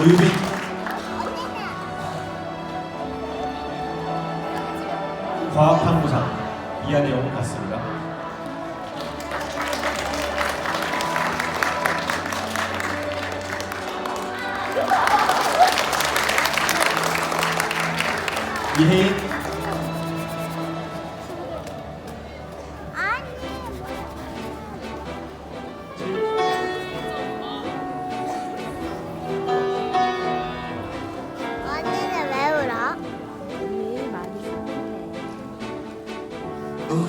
고유빈 과학탐구상 이한의 영웅 같습니다. 이혜인 Ooh,